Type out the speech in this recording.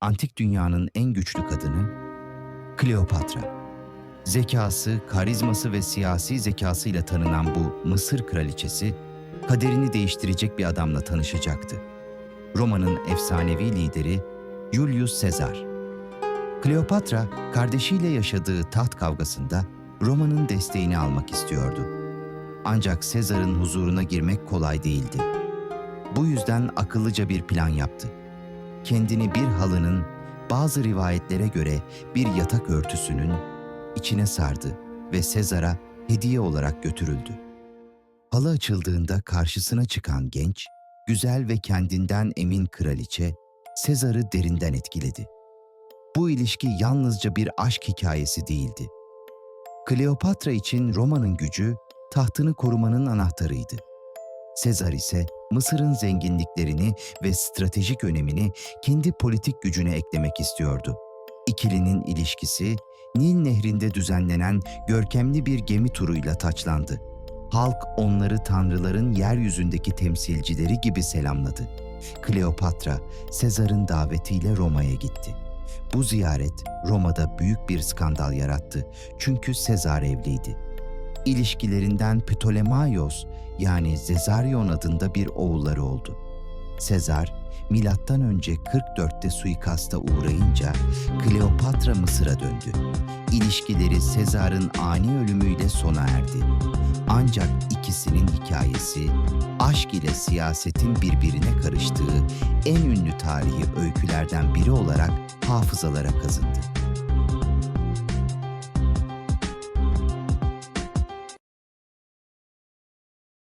antik dünyanın en güçlü kadını Kleopatra. Zekası, karizması ve siyasi zekasıyla tanınan bu Mısır kraliçesi, kaderini değiştirecek bir adamla tanışacaktı. Roma'nın efsanevi lideri Julius Caesar. Kleopatra, kardeşiyle yaşadığı taht kavgasında Roma'nın desteğini almak istiyordu. Ancak Sezar'ın huzuruna girmek kolay değildi. Bu yüzden akıllıca bir plan yaptı. Kendini bir halının, bazı rivayetlere göre bir yatak örtüsünün içine sardı ve Sezar'a hediye olarak götürüldü. Halı açıldığında karşısına çıkan genç, güzel ve kendinden emin kraliçe, Sezar'ı derinden etkiledi. Bu ilişki yalnızca bir aşk hikayesi değildi. Kleopatra için Roma'nın gücü, tahtını korumanın anahtarıydı. Sezar ise Mısır'ın zenginliklerini ve stratejik önemini kendi politik gücüne eklemek istiyordu. İkilinin ilişkisi Nil Nehri'nde düzenlenen görkemli bir gemi turuyla taçlandı. Halk onları tanrıların yeryüzündeki temsilcileri gibi selamladı. Kleopatra, Sezar'ın davetiyle Roma'ya gitti. Bu ziyaret Roma'da büyük bir skandal yarattı çünkü Sezar evliydi. İlişkilerinden Ptolemaios yani Zezaryon adında bir oğulları oldu. Sezar, milattan önce 44'te suikasta uğrayınca Kleopatra Mısır'a döndü. İlişkileri Sezar'ın ani ölümüyle sona erdi. Ancak ikisinin hikayesi aşk ile siyasetin birbirine karıştığı en ünlü tarihi öykülerden biri olarak hafızalara kazındı.